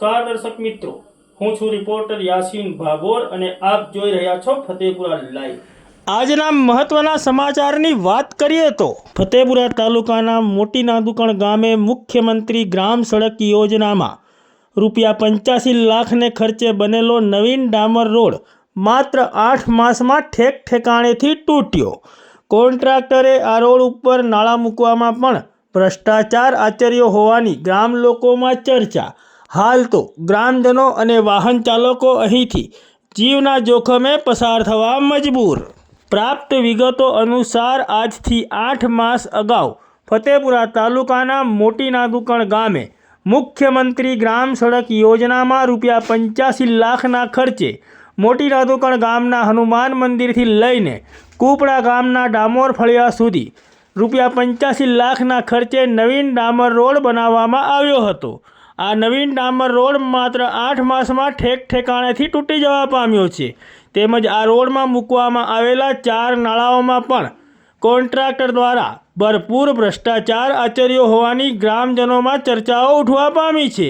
નમસ્કાર દર્શક મિત્રો. હું છું રિપોર્ટર યાસીન ભાગોર અને આપ જોઈ રહ્યા છો ફતેપુરા લાઈવ. આજના મહત્વના સમાચારની વાત કરીએ તો ફતેપુરા તાલુકાના મોટી નાદુકણ ગામે મુખ્યમંત્રી ગ્રામ સડક યોજનામાં રૂપિયા પંચ્યાસી લાખને ખર્ચે બનેલો નવીન ડામર રોડ માત્ર આઠ માસમાં ઠેક ઠેકાણેથી તૂટ્યો. કોન્ટ્રાક્ટરે આ રોડ ઉપર નાળા મૂકવામાં પણ ભ્રષ્ટાચાર આચર્યો હોવાની ગ્રામ લોકોમાં ચર્ચા હાલ તો ગ્રામજનો અને વાહન ચાલકો અહીંથી જીવના જોખમે પસાર થવા મજબૂર. પ્રાપ્ત વિગતો અનુસાર આજથી આઠ માસ અગાઉ ફતેપુરા તાલુકાના મોટી નાદુકણ ગામે મુખ્યમંત્રી ગ્રામ સડક યોજનામાં રૂપિયા પંચ્યાસી લાખના ખર્ચે મોટી નાદુકણ ગામના હનુમાન મંદિરથી લઈને કુપડા ગામના ડામોર ફળિયા સુધી રૂપિયા પંચ્યાસી લાખના ખર્ચે નવીન ડામર રોડ બનાવવામાં આવ્યો હતો. આ નવીન ડામર રોડ માત્ર આઠ માસમાં ઠેક ઠેકાણેથી તૂટી જવા પામ્યો છે. તેમજ આ રોડમાં મૂકવામાં આવેલા ચાર નાળાઓમાં પણ કોન્ટ્રાક્ટર દ્વારા ભરપૂર ભ્રષ્ટાચાર આચર્યો હોવાની ગ્રામજનોમાં ચર્ચાઓ ઉઠવા પામી છે.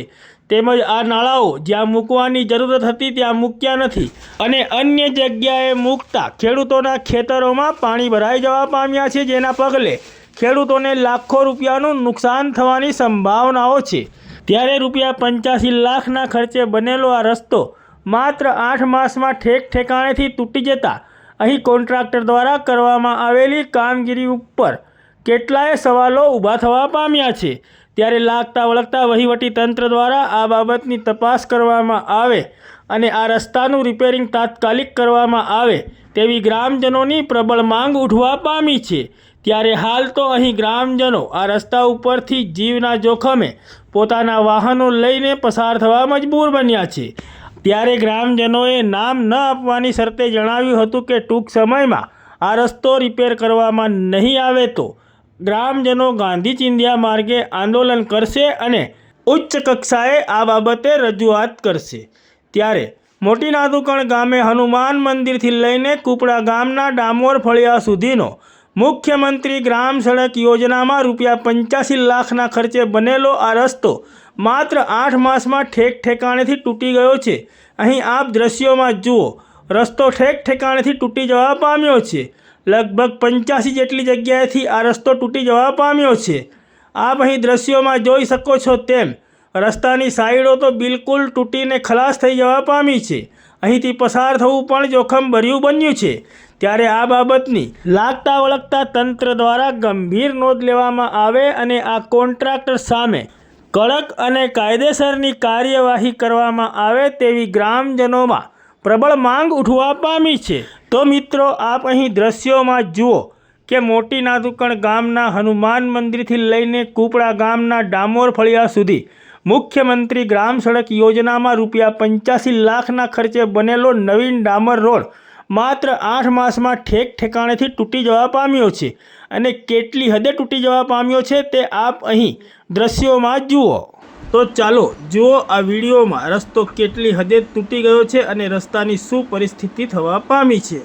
તેમજ આ નાળાઓ જ્યાં મૂકવાની જરૂરત હતી ત્યાં મૂક્યા નથી અને અન્ય જગ્યાએ મૂકતા ખેડૂતોના ખેતરોમાં પાણી ભરાઈ જવા પામ્યા છે, જેના પગલે ખેડૂતોને લાખો રૂપિયાનું નુકસાન થવાની સંભાવનાઓ છે. ત્યારે રૂપિયા પંચ્યાસી લાખના ખર્ચે બનેલો આ રસ્તો માત્ર આઠ માસમાં ઠેક ઠેકાણેથી તૂટી જતા અહીં કોન્ટ્રાક્ટર દ્વારા કરવામાં આવેલી કામગીરી ઉપર કેટલાય સવાલો ઊભા થવા પામ્યા છે. ત્યારે લાગતા વળગતા વહીવટી તંત્ર દ્વારા આ બાબતની તપાસ કરવામાં આવે અને આ રસ્તાનું રિપેરિંગ તાત્કાલિક કરવામાં આવે તેવી ગ્રામજનોની પ્રબળ માંગ ઉઠવા પામી છે. ત્યારે હાલ તો અહીં ગ્રામજનો આ રસ્તા ઉપરથી જીવના જોખમે પોતાના વાહનો લઈને પસાર થવા મજબૂર બન્યા છે. ત્યારે ગ્રામજનોએ નામ ન આપવાની શરતે જણાવ્યું હતું કે ટૂંક સમયમાં આ રસ્તો રિપેર કરવામાં નહીં આવે તો ગ્રામજનો ગાંધી ચિંધ્યા માર્ગે આંદોલન કરશે અને ઉચ્ચ કક્ષાએ આ બાબતે રજૂઆત કરશે. ત્યારે મોટી નાદુકણ ગામે હનુમાન મંદિરથી લઈને કુપડા ગામના ડામોર ફળિયા સુધીનો મુખ્યમંત્રી ગ્રામ સડક યોજનામાં રૂપિયા પંચ્યાસી લાખના ખર્ચે બનેલો આ રસ્તો માત્ર આઠ માસમાં ઠેક ઠેકાણેથી તૂટી ગયો છે. અહીં આપ દ્રશ્યોમાં જુઓ, રસ્તો ઠેક ઠેકાણેથી તૂટી જવા પામ્યો છે. લગભગ પંચ્યાસી જેટલી જગ્યાએથી આ રસ્તો તૂટી જવા પામ્યો છે. આપ અહીં દ્રશ્યોમાં જોઈ શકો છો તેમ, રસ્તાની સાઈડો તો બિલકુલ તૂટીને ખલાસ થઈ જવા પામી છે. અહીંથી પસાર થવું પણ જોખમભર્યું બન્યું છે. ત્યારે આ બાબતની લાગતા વળગતા તંત્ર દ્વારા ગંભીર નોંધ લેવામાં આવે અને આ કોન્ટ્રાક્ટર સામે કડક અને કાયદેસરની કાર્યવાહી કરવામાં આવે તેવી ગ્રામજનોમાં પ્રબળ માંગ ઉઠવા પામી છે. તો મિત્રો, આપ અહીં દ્રશ્યોમાં જુઓ કે મોટી નાદુકણ ગામના હનુમાન મંદિરથી લઈને કુપડા ગામના ડામોર ફળિયા સુધી મુખ્યમંત્રી ગ્રામ સડક યોજનામાં રૂપિયા પંચ્યાસી લાખના ખર્ચે બનેલો નવીન ડામર રોડ માત્ર આઠ માસમાં ઠેક ઠેકાણેથી તૂટી જવા પામ્યો છે. અને કેટલી હદે તૂટી જવા પામ્યો છે તે આપ અહીં દ્રશ્યોમાં જુઓ. તો ચાલો જુઓ આ વિડીયોમાં રસ્તો કેટલી હદે તૂટી ગયો છે અને રસ્તાની શું પરિસ્થિતિ થવા પામી છે.